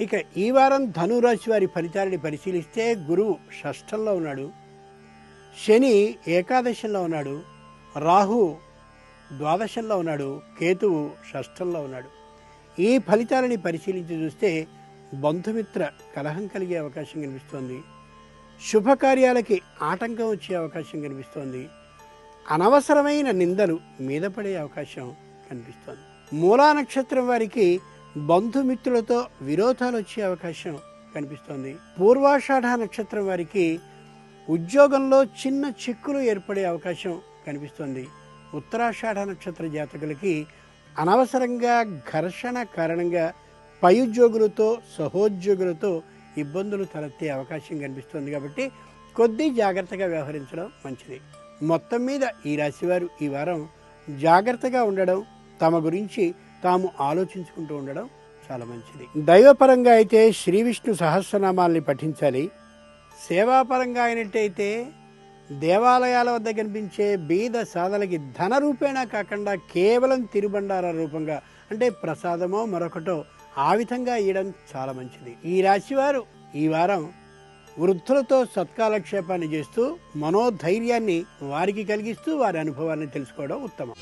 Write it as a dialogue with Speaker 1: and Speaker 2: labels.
Speaker 1: ఇక ఈ వారం ధనురాశి వారి ఫలితాలని పరిశీలిస్తే గురువు షష్టంలో ఉన్నాడు. శని ఏకాదశంలో ఉన్నాడు. రాహు ద్వాదశంలో ఉన్నాడు. కేతువు షష్టంలో ఉన్నాడు. ఈ ఫలితాలని పరిశీలించి చూస్తే బంధుమిత్ర కలహం కలిగే అవకాశం కనిపిస్తోంది. శుభకార్యాలకి ఆటంకం వచ్చే అవకాశం కనిపిస్తోంది. అనవసరమైన నిందలు మీద పడే అవకాశం కనిపిస్తోంది. మూలా నక్షత్రం వారికి బంధుమిత్రులతో విరోధాలు వచ్చే అవకాశం కనిపిస్తోంది. పూర్వాషాఢ నక్షత్రం వారికి ఉద్యోగంలో చిన్న చిక్కులు ఏర్పడే అవకాశం కనిపిస్తోంది. ఉత్తరాషాఢ నక్షత్ర జాతకులకి అనవసరంగా ఘర్షణ కారణంగా పై ఉద్యోగులతో సహోద్యోగులతో ఇబ్బందులు తలెత్తే అవకాశం కనిపిస్తోంది కాబట్టి కొద్ది జాగ్రత్తగా వ్యవహరించడం మంచిది. మొత్తం మీద ఈ రాశివారు ఈ వారం జాగ్రత్తగా ఉండడం తమ గురించి తాము ఆలోచించుకుంటూ ఉండడం చాలా మంచిది. దైవపరంగా అయితే శ్రీ విష్ణు సహస్రనామాల్ని పఠించాలి. సేవాపరంగా అయినట్టయితే దేవాలయాల వద్ద కనిపించే బీద సాధలకి ధన రూపేణా కాకుండా కేవలం తిరుబండార రూపంగా అంటే ప్రసాదమో మరొకటో ఆ విధంగా ఇవ్వడం చాలా మంచిది. ఈ రాశివారు ఈ వారం వృద్ధులతో సత్కాలక్షేపాన్ని చేస్తూ మనోధైర్యాన్ని వారికి కలిగిస్తూ వారి అనుభవాన్ని తెలుసుకోవడం ఉత్తమం.